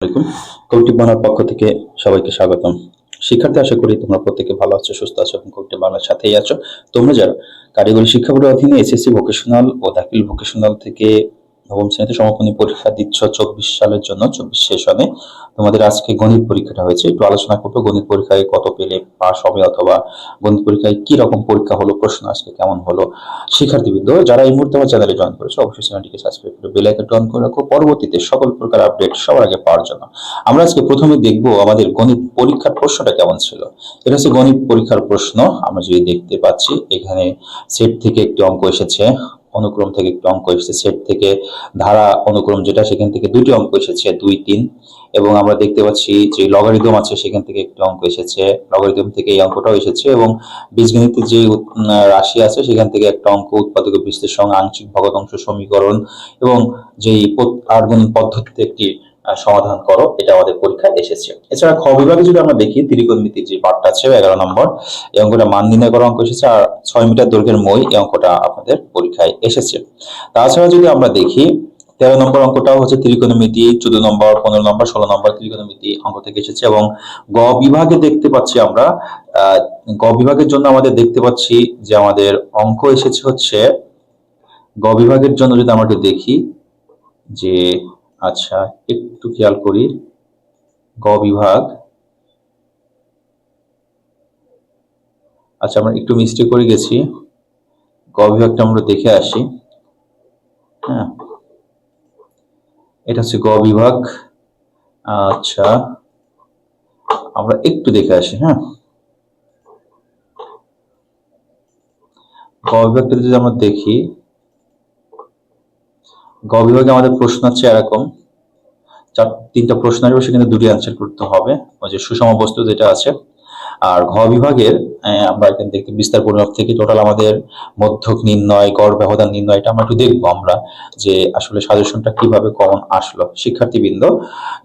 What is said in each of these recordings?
আলাইকুম। কৌটিক বাংলার পক্ষ থেকে সবাইকে স্বাগতম। শিক্ষার্থী, আশা করি তোমরা প্রত্যেকে ভালো আছো, সুস্থ আছো এবং কৌটি বাংলার সাথেই আছো। তোমরা যারা কারিগরি শিক্ষা বোর্ডের অধীনে এসএসসি ভোকেশনাল ও দাখিল ভোকেশনাল থেকে নবম শ্রেণীতে সমাপনী পরীক্ষা দিচ্ছ চব্বিশ সালের জন্য, চব্বিশ সেশনে তোমাদের আজকে গণিত পরীক্ষাটা হয়েছে। একটু আলোচনা করব, গণিত পরীক্ষায় কত পেলে পাস হবে অথবা গণিত পরীক্ষায় কি রকম পরীক্ষা হলো, প্রশ্ন আজকে কেমন হলো? শিক্ষার্থীবৃন্দ, যারা এই মুহূর্তে আমার চ্যানেলে জয়েন করেছে, অবশ্যই চ্যানেলটিকে সাবস্ক্রাইব করে বেল আইকনটি অন করে রাখো। পরবর্তীতে সকল প্রকার আপডেট সবার আগে পাওয়ার জন্য। আমরা আজকে প্রথমে দেখব আমাদের গণিত পরীক্ষার প্রশ্নটা কেমন ছিল। এটা হচ্ছে গণিত পরীক্ষার প্রশ্ন। আমরা যদি দেখতে পাচ্ছি, এখানে সেট থেকে একটি অঙ্ক এসেছে। অনুক্রম থেকে একটি অঙ্ক এসেছে। সেট থেকে ধারা অনুক্রম যেটা, সেখান থেকে দুটি অঙ্ক এসেছে, দুই, তিন। এবং আমরা দেখতে পাচ্ছি যে লগারিদম আছে, সেখান থেকে একটি অঙ্ক এসেছে। লগারিদম থেকে এই অঙ্কটাও এসেছে এবং বীজগণিতের যে রাশি আছে, সেখান থেকে একটা অঙ্ক, উৎপাদক বিশ্লেষণ আংশিক ভগত অংশ সমীকরণ এবং যেই আর্গন পদ্ধতিতে একটি সমাধান করো, এটা আমাদের পরীক্ষায় এসেছে। এছাড়া খ বিভাগে যদি আমরা দেখি ত্রিকোণমিতির যে পার্টটা আছে, এগারো নম্বর, এই অঙ্কটা মান নির্ণয় করা অঙ্ক এসেছে, আর ছয় মিটার দৈর্ঘ্যের মই, এই অঙ্কটা আপনাদের পরীক্ষায় এসেছে। তাছাড়া যদি আমরা দেখি, তেরো নম্বর অঙ্কটাও হচ্ছে ত্রিকোণমিতি, চোদ্দ নম্বর, পনেরো নম্বর, ষোলো নম্বর ত্রিকোণমিতি অঙ্ক থেকে এসেছে, এবং গ বিভাগে দেখতে পাচ্ছি আমরা গ বিভাগের জন্য আমাদের দেখতে পাচ্ছি যে আমাদের অঙ্ক এসেছে হচ্ছে, গ বিভাগের জন্য যদি আমরা একটু দেখি, যে আচ্ছা একটু খেয়াল করি। গ বিভাগ। আচ্ছা আমরা একটু মিস্টেক করে গেছি। গ বিভাগটা আমরা দেখে আসি। হ্যাঁ। এটা হচ্ছে গ বিভাগ। আচ্ছা আমরা একটু দেখে আসি হ্যাঁ। গ বিভাগটা যদি আমরা দেখি গ বিভাগে আমাদের প্রশ্ন হচ্ছে এরকম, চার, তিনটা প্রশ্ন আসবে, সেখানে দুটি অ্যান্সার করতে হবে। ওই যে সুষম বস্তু যেটা আছে। আর ঘ বিভাগের আমরা এখানে দেখতে বিস্তার পরিমাপ থেকে টোটাল আমাদের মধ্যক নির্ণয়, গড়, ব্যবধান নির্ণয়, এটা আমরা একটু দেখব আমরা যে আসলে সাজেশনটা কীভাবে কমন আসলো। শিক্ষার্থীবৃন্দ,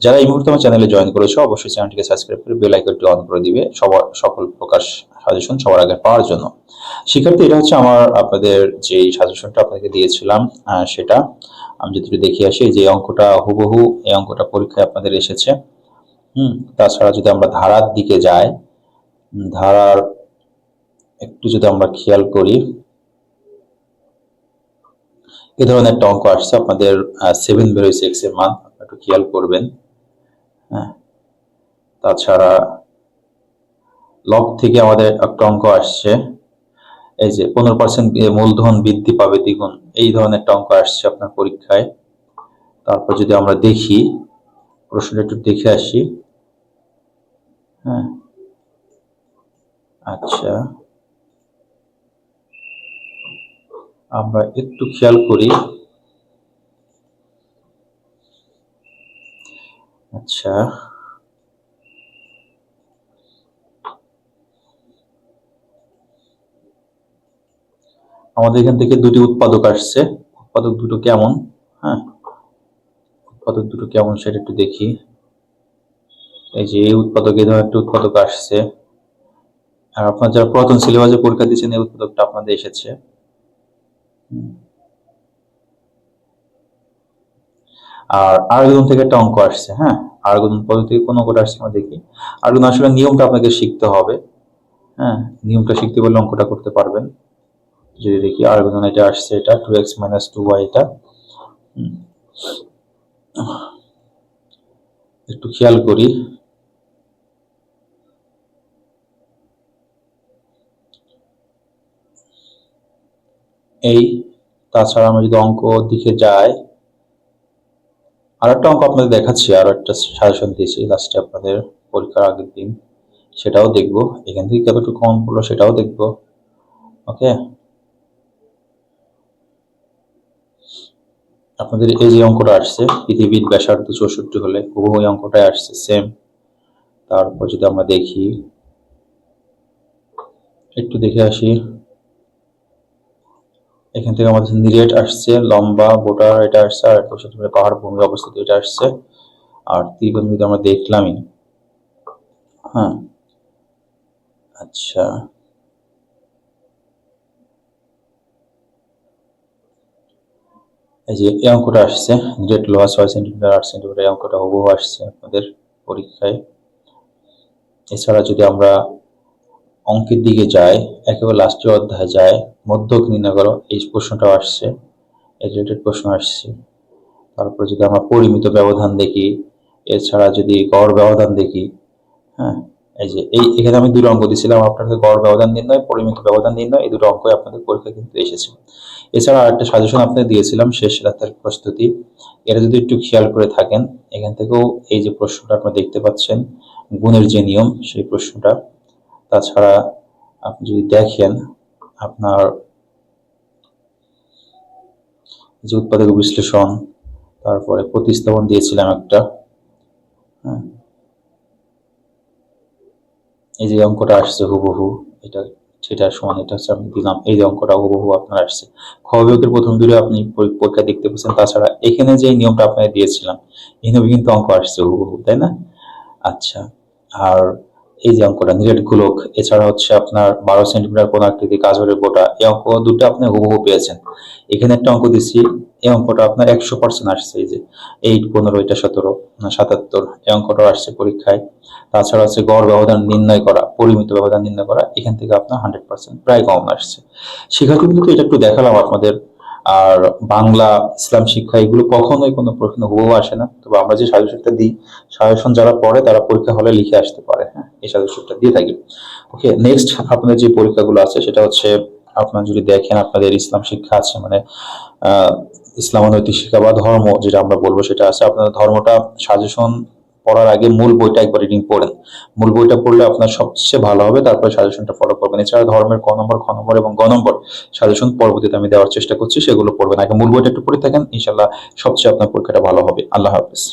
যারা এই মুহূর্তে আমার চ্যানেলে জয়েন করেছ, অবশ্যই চ্যানেলটিকে সাবস্ক্রাইব করে বেল আইকনটি অন করে দিবে। সবার, সকল প্রকাশ সাজেশন সবার আগে পাওয়ার জন্য। শিক্ষার্থী, এটা হচ্ছে আমার আপনাদের যে সাজেশনটা আপনাকে দিয়েছিলাম সেটা আমি যদি একটু দেখে আসি, যে অঙ্কটা হুবহু এই অঙ্কটা পরীক্ষায় আপনাদের এসেছে। হুম, তাছাড়া যদি আমরা ধারার দিকে যাই ধারার একটু যদি আমরা খেয়াল করি, এ ধরনের একটা অঙ্ক আসছে, আপনাদের সেভেন এক্সের মান একটু খেয়াল করবেন। হ্যাঁ তাছাড়া লগ থেকে আমাদের একটা অঙ্ক আসছে। এই যে পনেরো পার্সেন্ট মূলধন বৃদ্ধি পাবে দ্বিগুণ, এই ধরনের একটা অঙ্ক আসছে আপনার পরীক্ষায়। তারপর যদি আমরা দেখি, প্রশ্নটা একটু দেখে আসি। হ্যাঁ। আচ্ছা। আমরা একটু খেয়াল করি। আচ্ছা। আমাদের এখান থেকে দুটি উৎপাদক আসছে। উৎপাদক দুটো কেমন? হ্যাঁ। উৎপাদক দুটো কেমন সেটা একটু দেখি। এই যে, এই উৎপাদক এই ধরনের একটা উৎপাদক আসছে। আর আপনার যারা পুরাতন সিলেবাসে পরীক্ষা দিয়েছেন, এই উৎপাদকটা আপনাদের এসেছে। আর আর্গুন থেকে একটা অঙ্ক আসছে হ্যাঁ? আর্গুন পদ্ধতি থেকে কোন অঙ্কটা আসছে আমরা দেখি। আর্গুন আসলে নিয়মটা আপনাকে শিখতে হবে হ্যাঁ? নিয়মটা শিখতে পারলে অঙ্কটা করতে পারবেন। যদি দেখি আর্গুন এটা আসছে, এটা two X minus two Y এটা। একটু খেয়াল করি। এই, তাছাড়া আমরা যদি অঙ্ক দিকে যাই আর একটা অঙ্ক আপনাদের দেখাচ্ছি, আর একটা সাজেশন দিয়েছি লাস্টে আপনাদের পরীক্ষার আগের দিন, সেটাও দেখব। এখান থেকে কতটুকু কমন পড়ল সেটাও দেখব। ওকে আপনাদের এই যে অঙ্কটা আসছে, পৃথিবীর ব্যাসার্ধ চৌষট্টি হলে এই অঙ্কটাই আসছে সেম তারপর যদি আমরা দেখি, একটু দেখে আসি। এখান থেকে আমাদের নিরেট আসছে, লম্বা, বোটার এটা আসছে, আর পাহাড় ভূমি অবস্থিত, এটা আসছে। আর ত্রিকোণমিতি আমরা দেখলামই। হ্যাঁ। আচ্ছা। এই যে এই অঙ্কটা আসছে গ্রেট লোহা ছয় সেন্টিমিটার আট সেন্টিমিটার এই অঙ্কটা হুবহু আসছে আপনাদের পরীক্ষায়। এছাড়া যদি আমরা অঙ্কের দিকে যাই, একেবারে লাস্টের অধ্যায় যায় মধ্যক নির্ণয় করো, এই প্রশ্নটাও আসছে, এই রিলেটেড প্রশ্ন আসছে। তারপর যদি আমরা পরিমিত ব্যবধান দেখি, এছাড়া যদি গড় ব্যবধান দেখি হ্যাঁ এই যে, এই, এখানে আমি দুটো অঙ্ক দিয়েছিলাম, আপনাদের গড় ব্যবধান নির্ণয়, পরিমিত ব্যবধান নির্ণয়, এই দুটো অঙ্কই আপনাদের পরীক্ষা কিন্তু এসেছে। এছাড়া আরেকটা সাজেশন আপনাদের দিয়েছিলাম, শেষ রাতের প্রস্তুতি। এটা যদি একটু খেয়াল করে থাকেন, এখান থেকেও এই যে প্রশ্নটা আপনারা দেখতে পাচ্ছেন, গুণের যে নিয়ম, সেই প্রশ্নটা। তাছাড়া আপনি যদি দেখেন, আপনার যে উৎপাদক বিশ্লেষণ, তারপরে প্রতিস্থাপন দিয়েছিলাম একটা হ্যাঁ এই যে অঙ্কটা আসছে হুবহু, এটা সেটা সমান, এটা হচ্ছে আমি দিলাম এই যে অঙ্কটা হুবহু আপনার আসছে। খ বিভাগের প্রথম দুটো আপনি পরী- পরীক্ষা দেখতে পাচ্ছেন, তাছাড়া এখানে যে নিয়মটা আপনাকে দিয়েছিলাম নিয়মে কিন্তু অঙ্ক আসছে হুবহু, তাই না? আচ্ছা আর এই যে অঙ্কটা, নিরেট গোলক, এছাড়া হচ্ছে আপনার বারো সেন্টিমিটার কোন আকৃতি কাজরের গোটা এই অঙ্ক দুটো আপনি হুবহু পেয়েছেন। এখানে একটা অঙ্ক দিচ্ছি এই অঙ্কটা আপনার একশো পার্সেন্ট আসছে, এই যে এইট পনেরো, এটা সতেরো সাতাত্তর, এই অঙ্কটাও আসছে পরীক্ষায়। তাছাড়া হচ্ছে গড় ব্যবধান নির্ণয় করা, পরিমিত ব্যবধান নির্ণয় করা, এখান থেকে আপনার হান্ড্রেড পার্সেন্ট প্রায় কম আসছে। শিক্ষার্থী কিন্তু এটা একটু দেখালাম আপনাদের, আর বাংলা, ইসলাম শিক্ষা, এগুলো কখনোই কোনো প্রশ্ন হুবহু আসে না। তবে আমরা যে সাজেশনটা দিই সাজেশন যারা পড়ে, তারা পরীক্ষা হলে লিখে আসতে পারে হ্যাঁ এই সাজেশনটা দিয়ে থাকি। ওকে নেক্সট আপনাদের যে পরীক্ষাগুলো আছে, সেটা হচ্ছে আপনারা যদি দেখেন আপনাদের ইসলাম শিক্ষা আছে মানে ইসলাম নৈতিক শিক্ষা বা ধর্ম, যেটা আমরা বলব সেটা আছে। আপনার ধর্মটা সাজেশন পড়ার আগে মূল বইটা একবার রিডিং পড়েন মূল বইটা পড়লে আপনার সবচেয়ে ভালো হবে, তারপরে সাজেশনটা ফলো করবেন। এছাড়া ধর্মের ক নম্বর, খ নম্বর এবং গ নম্বর সাজেশন পরবর্তীতে আমি দেওয়ার চেষ্টা করছি, সেগুলো পড়বেন। আগে মূল বইটা একটু পড়ে থাকেন ইনশাল্লাহ সবচেয়ে আপনার পরীক্ষাটা ভালো হবে। আল্লাহ হাফিজ।